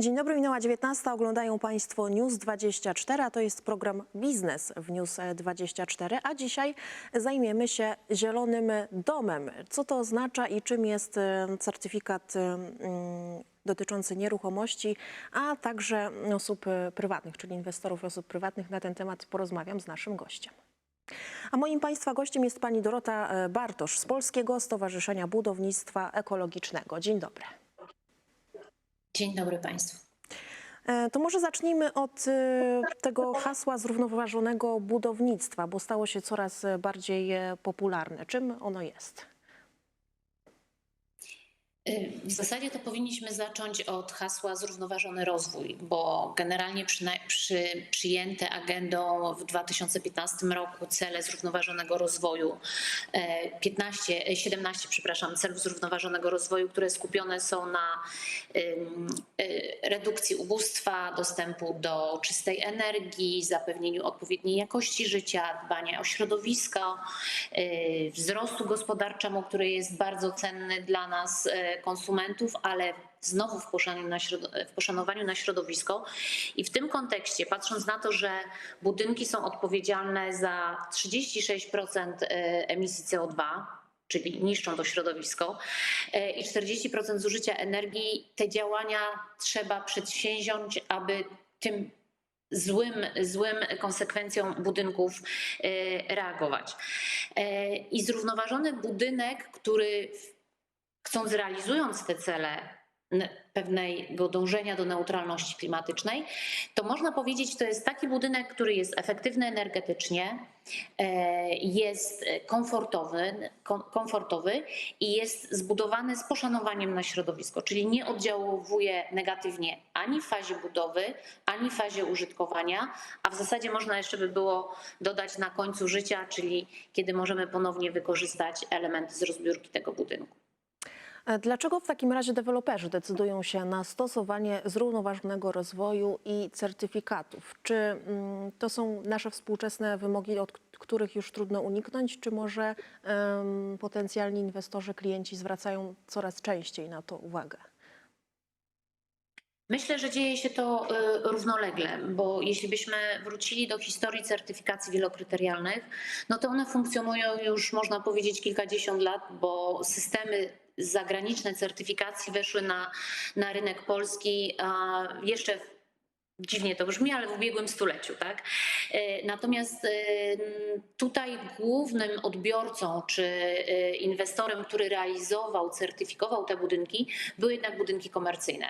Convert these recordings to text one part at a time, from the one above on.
Dzień dobry, minęła 19. Oglądają Państwo News 24, a to jest program Biznes w News 24, a dzisiaj zajmiemy się zielonym domem. Co to oznacza i czym jest e, certyfikat e, mm, dotyczący nieruchomości, a także osób e, prywatnych, czyli inwestorów i osób prywatnych. Na ten temat porozmawiam z naszym gościem. A moim Państwa gościem jest pani Dorota Bartosz z Polskiego Stowarzyszenia Budownictwa Ekologicznego. Dzień dobry. Dzień dobry Państwu. E, To może zacznijmy od e, tego hasła zrównoważonego budownictwa, bo stało się coraz bardziej e, popularne. Czym ono jest? W zasadzie to powinniśmy zacząć od hasła zrównoważony rozwój, bo generalnie przyna- przy, przyjęte agendą w 2015 roku cele zrównoważonego rozwoju, e, 15, e, 17, przepraszam, celów zrównoważonego rozwoju, które skupione są na y, redukcji ubóstwa, dostępu do czystej energii, zapewnieniu odpowiedniej jakości życia, dbania o środowisko, wzrostu gospodarczemu, który jest bardzo cenny dla nas, konsumentów, ale znowu w poszanowaniu na, w poszanowaniu na środowisko. I w tym kontekście, patrząc na to, że budynki są odpowiedzialne za 36% y, emisji CO2, czyli niszczą to środowisko, y, i 40% zużycia energii, te działania trzeba przedsięwziąć, aby tym złym, złym konsekwencjom budynków e, reagować. E, I zrównoważony budynek, który w- chcąc realizując te cele pewnego dążenia do neutralności klimatycznej, to można powiedzieć, to jest taki budynek, który jest efektywny energetycznie, e, jest komfortowy, kom- komfortowy i jest zbudowany z poszanowaniem na środowisko, czyli nie oddziałuje negatywnie ani w fazie budowy, ani w fazie użytkowania, a w zasadzie można jeszcze by było dodać na końcu życia, czyli kiedy możemy ponownie wykorzystać elementy z rozbiórki tego budynku. Dlaczego w takim razie deweloperzy decydują się na stosowanie zrównoważonego rozwoju i certyfikatów? Czy mm, to są nasze współczesne wymogi, od których już trudno uniknąć, czy może em, potencjalni inwestorzy, klienci zwracają coraz częściej na to uwagę? Myślę, że dzieje się to y, równolegle, bo jeśli byśmy wrócili do historii certyfikacji wielokryterialnych, no to one funkcjonują już można powiedzieć kilkadziesiąt lat, bo systemy zagraniczne certyfikacji weszły na, na rynek polski jeszcze w Dziwnie to brzmi, ale w ubiegłym stuleciu, tak? E, Natomiast e, tutaj głównym odbiorcą czy e, inwestorem, który realizował, certyfikował te budynki, były jednak budynki komercyjne.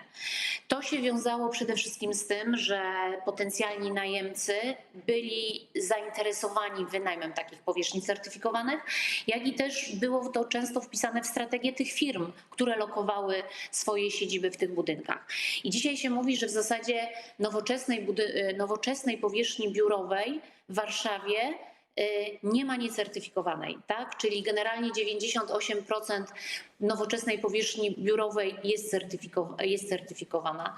To się wiązało przede wszystkim z tym, że potencjalni najemcy byli zainteresowani wynajmem takich powierzchni certyfikowanych, jak i też było to często wpisane w strategię tych firm, które lokowały swoje siedziby w tych budynkach. I dzisiaj się mówi, że w zasadzie nowoczesnej, budy- nowoczesnej powierzchni biurowej w Warszawie y, nie ma niecertyfikowanej, tak? Czyli generalnie 98% nowoczesnej powierzchni biurowej jest, certyfiko- jest certyfikowana.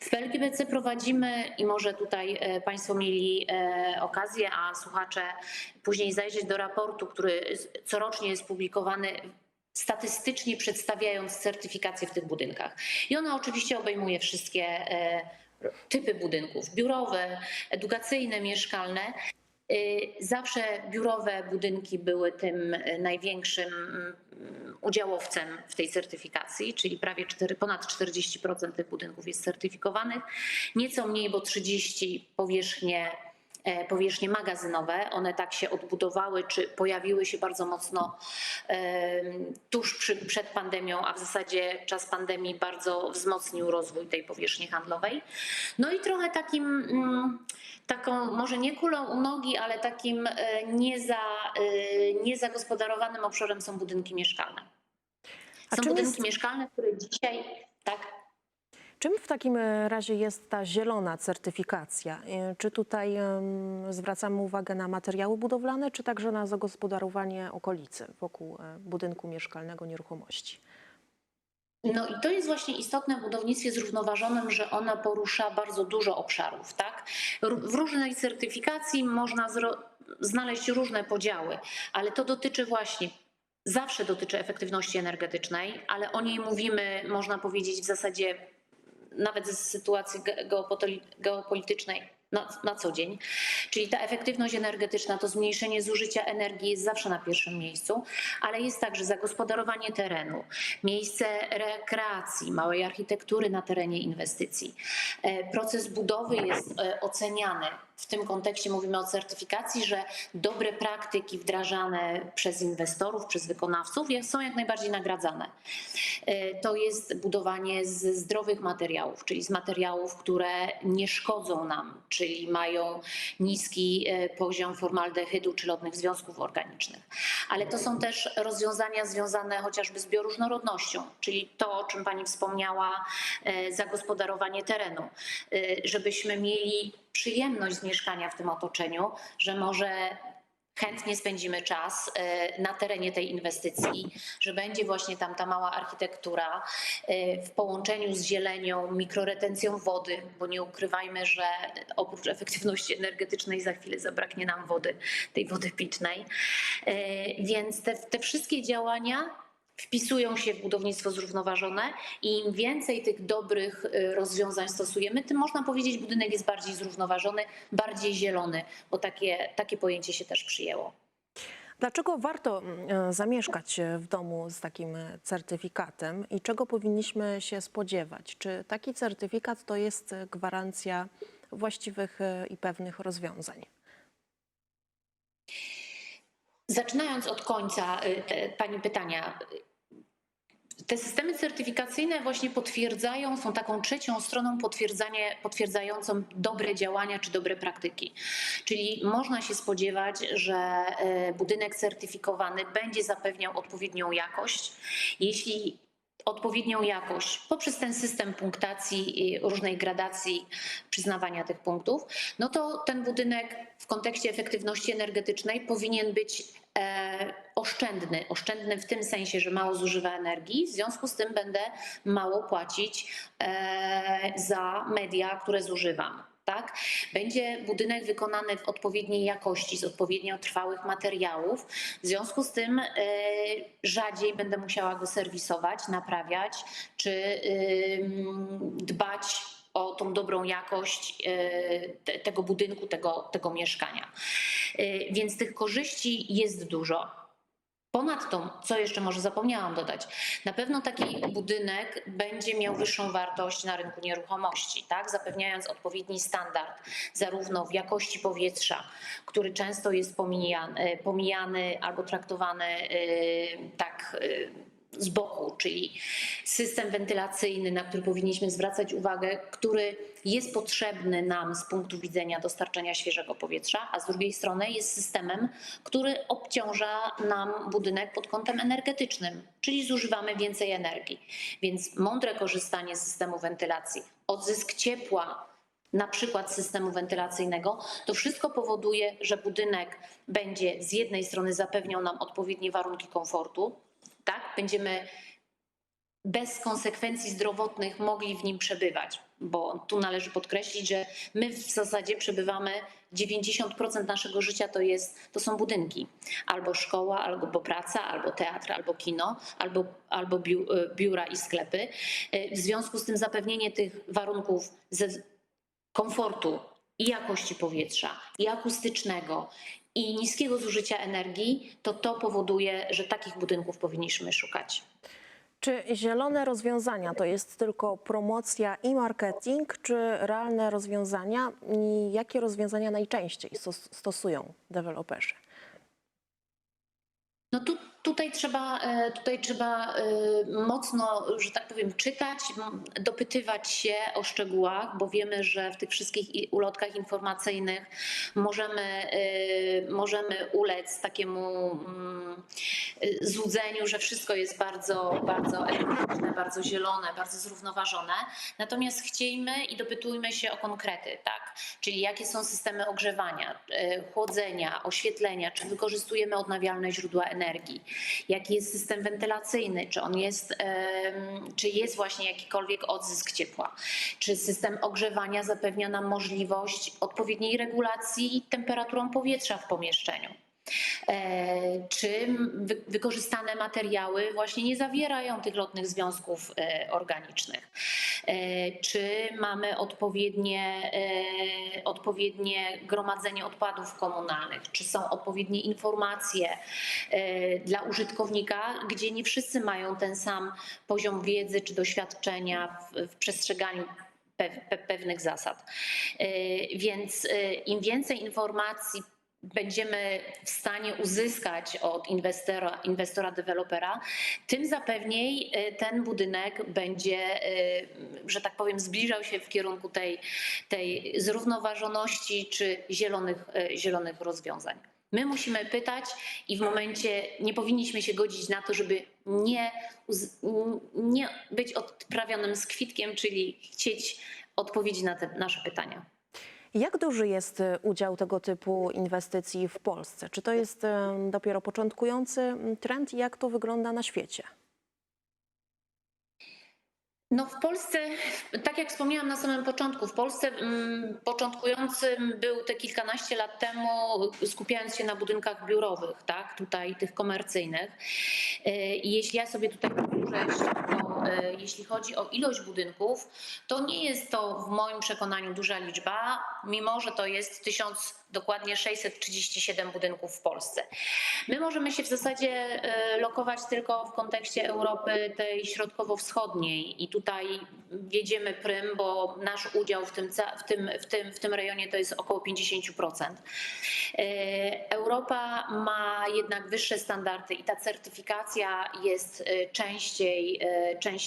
W PLGBC prowadzimy i może tutaj e, Państwo mieli e, okazję, a słuchacze później zajrzeć do raportu, który corocznie jest publikowany statystycznie przedstawiając certyfikację w tych budynkach. I ona oczywiście obejmuje wszystkie e, typy budynków biurowe, edukacyjne, mieszkalne. Y, Zawsze biurowe budynki były tym y, największym mm, udziałowcem w tej certyfikacji, czyli prawie 4, ponad 40% tych budynków jest certyfikowanych. Nieco mniej, bo 30 powierzchnie, powierzchnie magazynowe. One tak się odbudowały, czy pojawiły się bardzo mocno em, tuż przy, przed pandemią, a w zasadzie czas pandemii bardzo wzmocnił rozwój tej powierzchni handlowej. No i trochę takim, mm, taką może nie kulą u nogi, ale takim e, nieza, e, niezagospodarowanym obszarem są budynki mieszkalne. Są budynki jest- mieszkalne, które dzisiaj, tak, Czym w takim e, razie jest ta zielona certyfikacja? E, Czy tutaj zwracamy uwagę na materiały budowlane, czy także na zagospodarowanie okolicy wokół e, budynku mieszkalnego, nieruchomości? No i to jest właśnie istotne w budownictwie zrównoważonym, że ona porusza bardzo dużo obszarów, tak? W różnej certyfikacji można znaleźć różne podziały, ale to dotyczy właśnie zawsze dotyczy efektywności energetycznej, ale o niej mówimy, można powiedzieć, w zasadzie nawet z sytuacji geopolitycznej na, na co dzień. Czyli ta efektywność energetyczna, to zmniejszenie zużycia energii jest zawsze na pierwszym miejscu, ale jest także zagospodarowanie terenu, miejsce rekreacji, małej architektury na terenie inwestycji. E, Proces budowy jest e, oceniany. W tym kontekście mówimy o certyfikacji, że dobre praktyki wdrażane przez inwestorów, przez wykonawców są jak najbardziej nagradzane. E, To jest budowanie z zdrowych materiałów, czyli z materiałów, które nie szkodzą nam, czyli mają niski e, poziom formaldehydu czy lotnych związków organicznych. Ale to są też rozwiązania związane chociażby z bioróżnorodnością, czyli to, o czym Pani wspomniała, e, zagospodarowanie terenu, żebyśmy mieli przyjemność z mieszkania w tym otoczeniu, że może chętnie spędzimy czas e, na terenie tej inwestycji, że będzie właśnie tam ta mała architektura e, w połączeniu z zielenią, mikroretencją wody, bo nie ukrywajmy, że oprócz efektywności energetycznej za chwilę zabraknie nam wody, tej wody pitnej. E, Więc te, te wszystkie działania wpisują się w budownictwo zrównoważone i im więcej tych dobrych y, rozwiązań stosujemy, tym można powiedzieć, budynek jest bardziej zrównoważony, bardziej zielony, bo takie, takie pojęcie się też przyjęło. Dlaczego warto mm, zamieszkać w domu z takim certyfikatem i czego powinniśmy się spodziewać? Czy taki certyfikat to jest gwarancja właściwych e, i pewnych rozwiązań? Zaczynając od końca Pani pytania, te systemy certyfikacyjne właśnie potwierdzają, są taką trzecią stroną potwierdzanie, potwierdzającą dobre działania czy dobre praktyki. Czyli można się spodziewać, że y, budynek certyfikowany będzie zapewniał odpowiednią jakość. Jeśli odpowiednią jakość poprzez ten system punktacji i różnej gradacji przyznawania tych punktów, no to ten budynek w kontekście efektywności energetycznej powinien być e, oszczędny. Oszczędny w tym sensie, że mało zużywa energii, w związku z tym będę mało płacić e, za media, które zużywam. Tak? Będzie budynek wykonany w odpowiedniej jakości, z odpowiednio trwałych materiałów. W związku z tym e, rzadziej będę musiała go serwisować, naprawiać czy dbać o tą dobrą jakość e, te- tego budynku, tego, tego mieszkania. E, Więc tych korzyści jest dużo. Ponadto, co jeszcze może zapomniałam dodać, na pewno taki budynek będzie miał wyższą wartość na rynku nieruchomości, tak? zapewniając odpowiedni standard zarówno w jakości powietrza, który często jest pomijany, pomijany albo traktowany y, tak z boku, czyli system wentylacyjny, na który powinniśmy zwracać uwagę, który jest potrzebny nam z punktu widzenia dostarczania świeżego powietrza, a z drugiej strony jest systemem, który obciąża nam budynek pod kątem energetycznym, czyli zużywamy więcej energii. Więc mądre korzystanie z systemu wentylacji, odzysk ciepła, na przykład systemu wentylacyjnego, to wszystko powoduje, że budynek będzie z jednej strony zapewniał nam odpowiednie warunki komfortu, tak? Będziemy bez konsekwencji zdrowotnych mogli w nim przebywać, bo tu należy podkreślić, że my w zasadzie przebywamy 90% naszego życia to, jest, to są budynki. Albo szkoła, albo praca, albo teatr, albo kino, albo, albo biu, biura i sklepy. W związku z tym zapewnienie tych warunków komfortu i jakości powietrza, i akustycznego, i niskiego zużycia energii, to to powoduje, że takich budynków powinniśmy szukać. Czy zielone rozwiązania to jest tylko promocja i marketing, czy realne rozwiązania? I jakie rozwiązania najczęściej stos- stosują deweloperzy? No tu, tutaj, trzeba, e, tutaj trzeba e, mocno, że tak powiem, czytać, dopytywać się o szczegółach, bo wiemy, że w tych wszystkich ulotkach informacyjnych możemy, e, możemy ulec takiemu mm, złudzeniu, że wszystko jest bardzo, bardzo ekologiczne, bardzo zielone, bardzo zrównoważone. Natomiast chciejmy i dopytujmy się o konkrety, tak? Czyli jakie są systemy ogrzewania, chłodzenia, oświetlenia, czy wykorzystujemy odnawialne źródła energii, jaki jest system wentylacyjny, czy on jest, czy jest właśnie jakikolwiek odzysk ciepła, czy system ogrzewania zapewnia nam możliwość odpowiedniej regulacji temperaturą powietrza w pomieszczeniu. E, Czy wy- wykorzystane materiały właśnie nie zawierają tych lotnych związków e, organicznych? E, Czy mamy odpowiednie, odpowiednie gromadzenie odpadów komunalnych? Czy są odpowiednie informacje dla użytkownika, gdzie nie wszyscy mają ten sam poziom wiedzy czy doświadczenia w, w przestrzeganiu pe- pe- pewnych zasad. Więc im więcej informacji będziemy w stanie uzyskać od inwestora, inwestora dewelopera, tym zapewniej e, ten budynek będzie, e, że tak powiem, zbliżał się w kierunku tej, tej zrównoważoności czy zielonych, e, zielonych rozwiązań. My musimy pytać i w momencie nie powinniśmy się godzić na to, żeby nie, nie być odprawionym z kwitkiem, czyli chcieć odpowiedzi na te nasze pytania. Jak duży jest e, udział tego typu inwestycji w Polsce? Czy to jest dopiero początkujący trend i jak to wygląda na świecie? No w Polsce, tak jak wspomniałam na samym początku, w Polsce początkującym był te kilkanaście lat temu, skupiając się na budynkach biurowych, tak, tutaj tych komercyjnych. E, jeśli ja sobie tutaj powtórzę jeśli chodzi o ilość budynków, to nie jest to w moim przekonaniu duża liczba, mimo że to jest 1000, dokładnie 637 budynków w Polsce. My możemy się w zasadzie e, lokować tylko w kontekście Europy tej środkowo-wschodniej i tutaj wiedziemy prym, bo nasz udział w tym, w tym, w tym, w tym rejonie to jest około 50%. E, Europa ma jednak wyższe standardy i ta certyfikacja jest częściej, częściej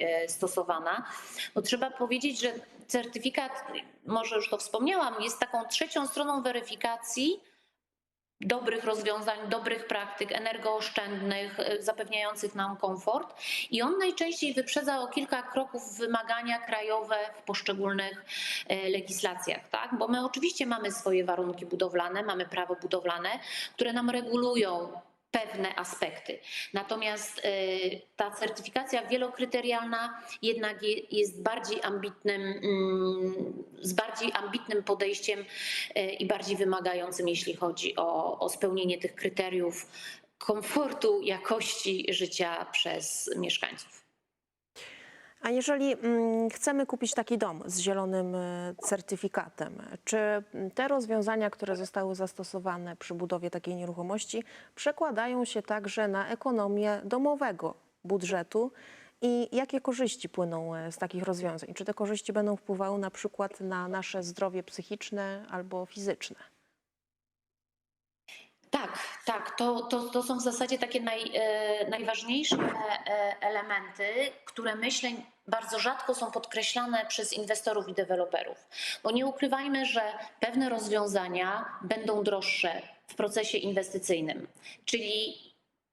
e, stosowana. Bo trzeba powiedzieć, że certyfikat, może już to wspomniałam, jest taką trzecią stroną weryfikacji dobrych rozwiązań, dobrych praktyk energooszczędnych, e, zapewniających nam komfort. I on najczęściej wyprzedza o kilka kroków wymagania krajowe w poszczególnych e, legislacjach, tak? Bo my oczywiście mamy swoje warunki budowlane, mamy prawo budowlane, które nam regulują pewne aspekty. Natomiast e, ta certyfikacja wielokryterialna jednak je- jest bardziej ambitnym, mm, z bardziej ambitnym podejściem e, i bardziej wymagającym, jeśli chodzi o, o spełnienie tych kryteriów komfortu, jakości życia przez mieszkańców. A jeżeli mm, chcemy kupić taki dom z zielonym e, certyfikatem, czy te rozwiązania, które zostały zastosowane przy budowie takiej nieruchomości, przekładają się także na ekonomię domowego budżetu? I jakie korzyści płyną e, z takich rozwiązań? Czy te korzyści będą wpływały na przykład na nasze zdrowie psychiczne albo fizyczne? Tak, tak. To, to, to są w zasadzie takie naj, e, najważniejsze e, elementy, które myślę bardzo rzadko są podkreślane przez inwestorów i deweloperów. Bo nie ukrywajmy, że pewne rozwiązania będą droższe w procesie inwestycyjnym, czyli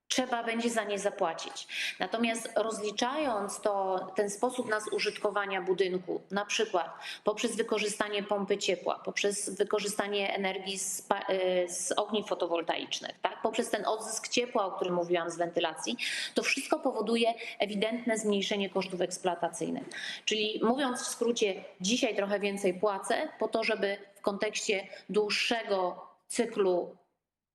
trzeba będzie za nie zapłacić. Natomiast rozliczając to, ten sposób nas użytkowania budynku, na przykład poprzez wykorzystanie pompy ciepła, poprzez wykorzystanie energii z, y, z ogniw fotowoltaicznych, tak? poprzez ten odzysk ciepła, o którym mówiłam z wentylacji, to wszystko powoduje ewidentne zmniejszenie kosztów eksploatacyjnych. Czyli mówiąc w skrócie, dzisiaj trochę więcej płacę po to, żeby w kontekście dłuższego cyklu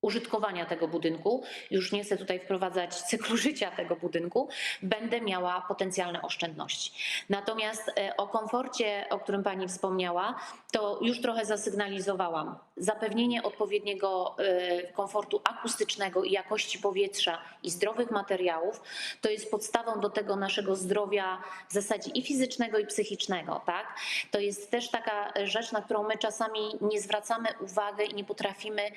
użytkowania tego budynku, już nie chcę tutaj wprowadzać cyklu życia tego budynku, będę miała potencjalne oszczędności. Natomiast e, o komforcie, o którym Pani wspomniała, to już trochę zasygnalizowałam. Zapewnienie odpowiedniego e, komfortu akustycznego i jakości powietrza i zdrowych materiałów to jest podstawą do tego naszego zdrowia w zasadzie i fizycznego, i psychicznego. Tak? To jest też taka rzecz, na którą my czasami nie zwracamy uwagi i nie potrafimy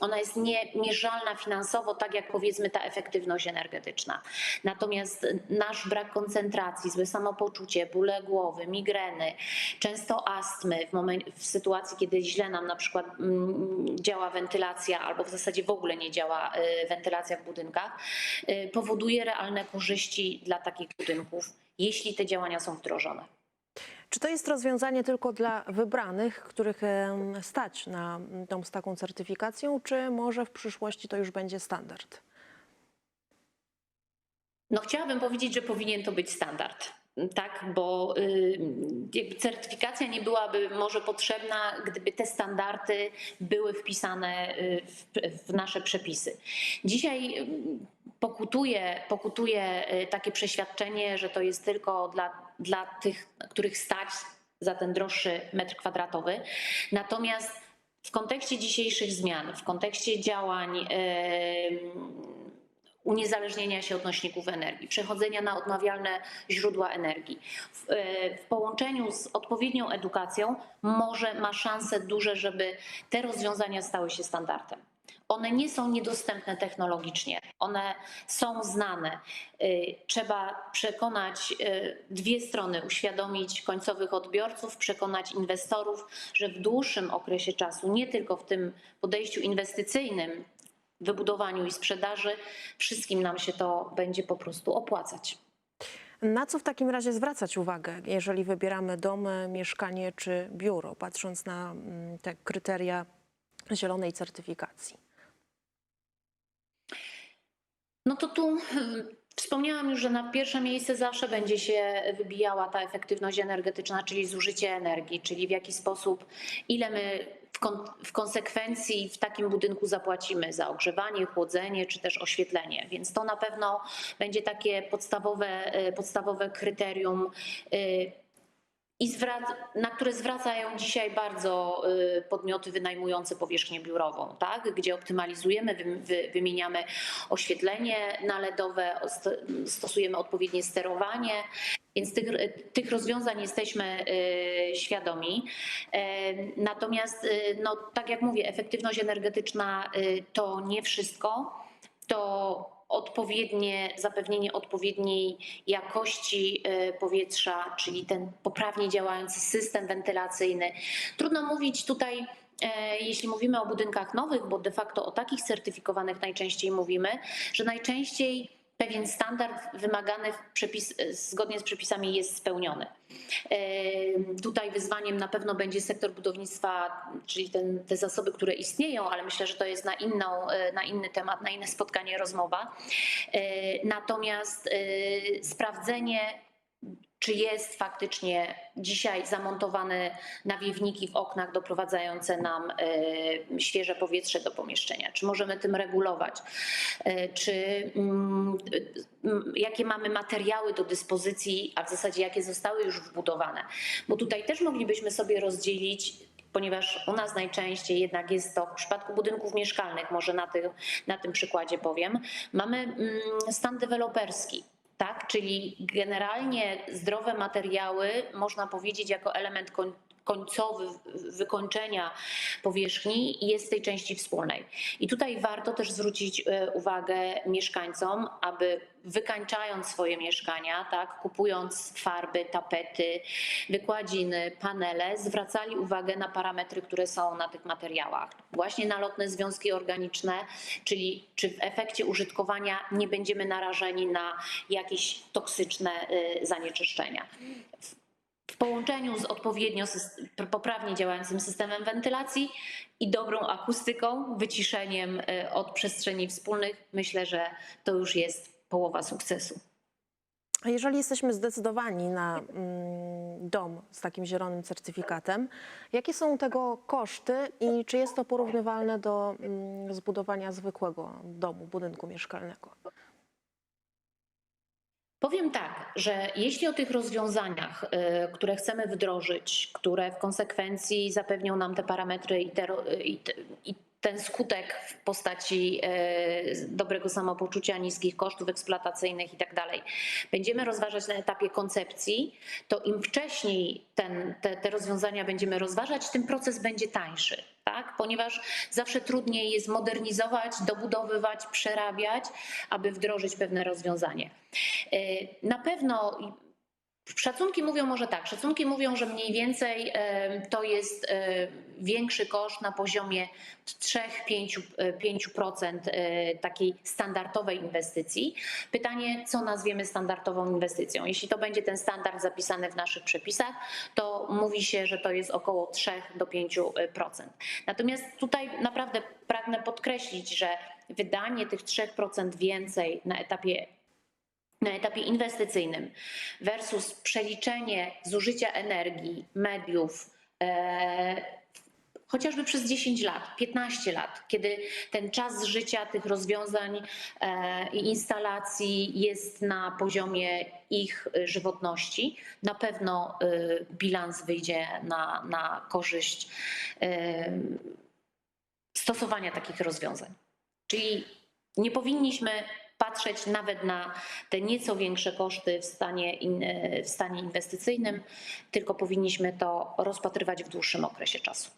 ona jest niemierzalna finansowo, tak jak powiedzmy ta efektywność energetyczna. Natomiast nasz brak koncentracji, złe samopoczucie, bóle głowy, migreny, często astmy w, moment, w sytuacji, kiedy źle nam na przykład mm, działa wentylacja albo w zasadzie w ogóle nie działa y, wentylacja w budynkach, y, powoduje realne korzyści dla takich budynków, jeśli te działania są wdrożone. Czy to jest rozwiązanie tylko dla wybranych, których stać na dom z taką certyfikacją, czy może w przyszłości to już będzie standard? No chciałabym powiedzieć, że powinien to być standard. Tak, bo y, certyfikacja nie byłaby może potrzebna, gdyby te standardy były wpisane y, w, nasze przepisy. Dzisiaj y, pokutuje, pokutuje takie przeświadczenie, że to jest tylko dla, dla tych, których stać za ten droższy metr kwadratowy. Natomiast w kontekście dzisiejszych zmian, w kontekście działań uniezależnienia się od nośników energii, przechodzenia na odnawialne źródła energii, w, e, w połączeniu z odpowiednią edukacją może ma szanse duże, żeby te rozwiązania stały się standardem. One nie są niedostępne technologicznie, one są znane. Y, Trzeba przekonać y, dwie strony, uświadomić końcowych odbiorców, przekonać inwestorów, że w dłuższym okresie czasu, nie tylko w tym podejściu inwestycyjnym, wybudowaniu i sprzedaży, wszystkim nam się to będzie po prostu opłacać. Na co w takim razie zwracać uwagę, jeżeli wybieramy dom, mieszkanie czy biuro, patrząc na mm, te kryteria zielonej certyfikacji? No to tu hmm, wspomniałam już, że na pierwsze miejsce zawsze będzie się wybijała ta efektywność energetyczna, czyli zużycie energii, czyli w jaki sposób, ile my w, kon, w konsekwencji w takim budynku zapłacimy za ogrzewanie, chłodzenie czy też oświetlenie. Więc to na pewno będzie takie podstawowe, y, podstawowe kryterium. y, i na które zwracają dzisiaj bardzo y, podmioty wynajmujące powierzchnię biurową, tak? gdzie optymalizujemy, wy, wy, wymieniamy oświetlenie naledowe, sto- stosujemy odpowiednie sterowanie. Więc tych, tych rozwiązań jesteśmy y, świadomi. E, Natomiast, y, no, tak jak mówię, efektywność energetyczna y, to nie wszystko. To odpowiednie, zapewnienie odpowiedniej jakości powietrza, czyli ten poprawnie działający system wentylacyjny. Trudno mówić tutaj, e, jeśli mówimy o budynkach nowych, bo de facto o takich certyfikowanych najczęściej mówimy, że najczęściej pewien standard wymagany przepis, zgodnie z przepisami jest spełniony. E, Tutaj wyzwaniem na pewno będzie sektor budownictwa, czyli ten, te zasoby, które istnieją, ale myślę, że to jest na, inną, e, na inny temat, na inne spotkanie, rozmowa. E, Natomiast sprawdzenie, czy jest faktycznie dzisiaj zamontowane nawiewniki w oknach doprowadzające nam e, świeże powietrze do pomieszczenia, czy możemy tym regulować, E, czy mm, mm, jakie mamy materiały do dyspozycji, a w zasadzie jakie zostały już wbudowane. Bo tutaj też moglibyśmy sobie rozdzielić ponieważ u nas najczęściej jednak jest to w przypadku budynków mieszkalnych, może na tym, na tym przykładzie powiem, mamy mm, stan deweloperski. Tak, czyli generalnie zdrowe materiały, można powiedzieć, jako element końcowy wykończenia powierzchni jest w tej części wspólnej. I tutaj warto też zwrócić e, uwagę mieszkańcom, aby wykańczając swoje mieszkania, tak, kupując farby, tapety, wykładziny, panele, zwracali uwagę na parametry, które są na tych materiałach. Właśnie na lotne związki organiczne, czyli czy w efekcie użytkowania nie będziemy narażeni na jakieś toksyczne y, zanieczyszczenia. W- połączeniu z odpowiednio poprawnie działającym systemem wentylacji i dobrą akustyką, wyciszeniem y, od przestrzeni wspólnych, myślę, że to już jest połowa sukcesu. A jeżeli jesteśmy zdecydowani na mm, dom z takim zielonym certyfikatem, jakie są tego koszty i czy jest to porównywalne do mm, zbudowania zwykłego domu, budynku mieszkalnego? Powiem tak, że jeśli o tych rozwiązaniach, y, które chcemy wdrożyć, które w konsekwencji zapewnią nam te parametry i, te, ro- i, te, i ten skutek w postaci y, dobrego samopoczucia, niskich kosztów eksploatacyjnych i tak będziemy rozważać na etapie koncepcji, to im wcześniej ten, te, te rozwiązania będziemy rozważać, tym proces będzie tańszy. Tak? Ponieważ zawsze trudniej jest modernizować, dobudowywać, przerabiać, aby wdrożyć pewne rozwiązanie. Y, Na pewno szacunki mówią może tak, szacunki mówią, że mniej więcej to jest e, większy koszt na poziomie 3-5% e, takiej standardowej inwestycji. Pytanie, co nazwiemy standardową inwestycją? Jeśli to będzie ten standard zapisany w naszych przepisach, to mówi się, że to jest około 3 do 5%. Natomiast tutaj naprawdę pragnę podkreślić, że wydanie tych 3% więcej na etapie na etapie inwestycyjnym versus przeliczenie zużycia energii, mediów, e, chociażby przez 10 lat, 15 lat, kiedy ten czas życia tych rozwiązań e, i instalacji jest na poziomie ich żywotności, na pewno e, bilans wyjdzie na, na korzyść e, stosowania takich rozwiązań. Czyli nie powinniśmy patrzeć nawet na te nieco większe koszty w stanie, in, w stanie inwestycyjnym, tylko powinniśmy to rozpatrywać w dłuższym okresie czasu.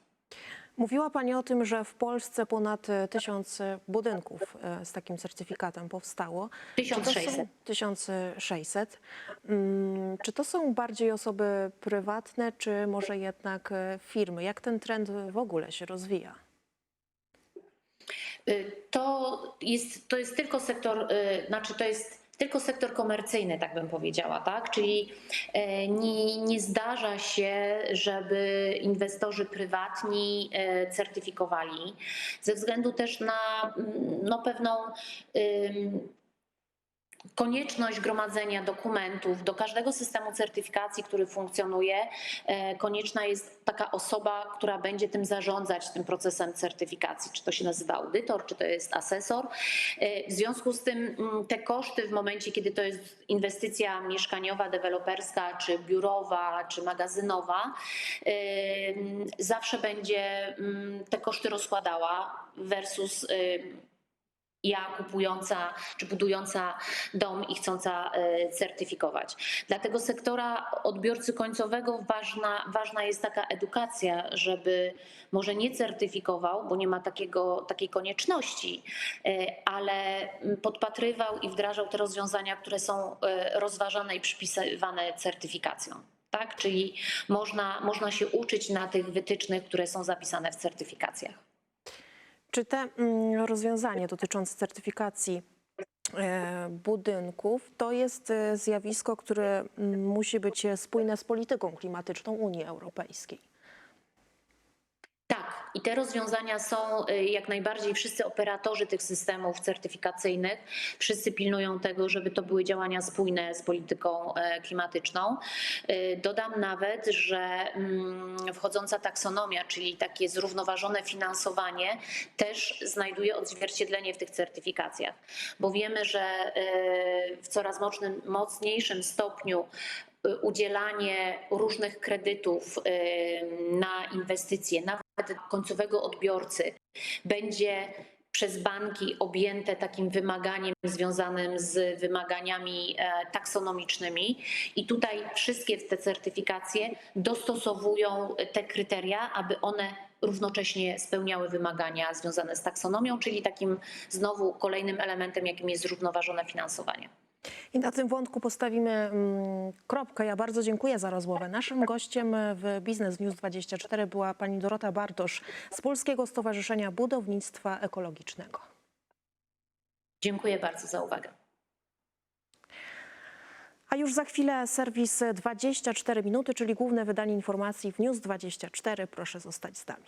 Mówiła Pani o tym, że w Polsce ponad e, tysiąc budynków e, z takim certyfikatem powstało. Czy to są 1600. 1600. Mm, Czy to są bardziej osoby prywatne, czy może jednak e, firmy? Jak ten trend w ogóle się rozwija? Y, To jest, to jest tylko sektor, y, znaczy to jest tylko sektor komercyjny, tak bym powiedziała, tak? Czyli e, nie, nie zdarza się, żeby inwestorzy prywatni e, certyfikowali, ze względu też na mm, no, pewną konieczność gromadzenia dokumentów do każdego systemu certyfikacji, który funkcjonuje, e, konieczna jest taka osoba, która będzie tym zarządzać, tym procesem certyfikacji. Czy to się nazywa audytor, czy to jest asesor. E, W związku z tym mm, te koszty w momencie, kiedy to jest inwestycja mieszkaniowa, deweloperska, czy biurowa, czy magazynowa, e, zawsze będzie mm, te koszty rozkładała versus ja kupująca czy budująca dom i chcąca e, certyfikować. Dla tego sektora odbiorcy końcowego ważna, ważna jest taka edukacja, żeby może nie certyfikował, bo nie ma takiego, takiej konieczności, e, ale podpatrywał i wdrażał te rozwiązania, które są e, rozważane i przypisywane certyfikacją. Tak? Czyli można, można się uczyć na tych wytycznych, które są zapisane w certyfikacjach. Czy te mm, rozwiązanie dotyczące certyfikacji e, budynków to jest e, zjawisko, które mm, musi być e, spójne z polityką klimatyczną Unii Europejskiej? I te rozwiązania są y, jak najbardziej wszyscy operatorzy tych systemów certyfikacyjnych, wszyscy pilnują tego, żeby to były działania spójne z polityką e, klimatyczną. Y, Dodam nawet, że mm, wchodząca taksonomia, czyli takie zrównoważone finansowanie, też znajduje odzwierciedlenie w tych certyfikacjach, bo wiemy, że y, w coraz mocniejszym stopniu udzielanie różnych kredytów na inwestycje, nawet końcowego odbiorcy, będzie przez banki objęte takim wymaganiem związanym z wymaganiami e, taksonomicznymi i tutaj wszystkie te certyfikacje dostosowują te kryteria, aby one równocześnie spełniały wymagania związane z taksonomią, czyli takim znowu kolejnym elementem, jakim jest zrównoważone finansowanie. I na tym wątku postawimy mm, kropkę. Ja bardzo dziękuję za rozmowę. Naszym gościem w Biznes News 24 była pani Dorota Bartosz z Polskiego Stowarzyszenia Budownictwa Ekologicznego. Dziękuję bardzo za uwagę. A już za chwilę serwis 24 minuty, czyli główne wydanie informacji w News 24. Proszę zostać z nami.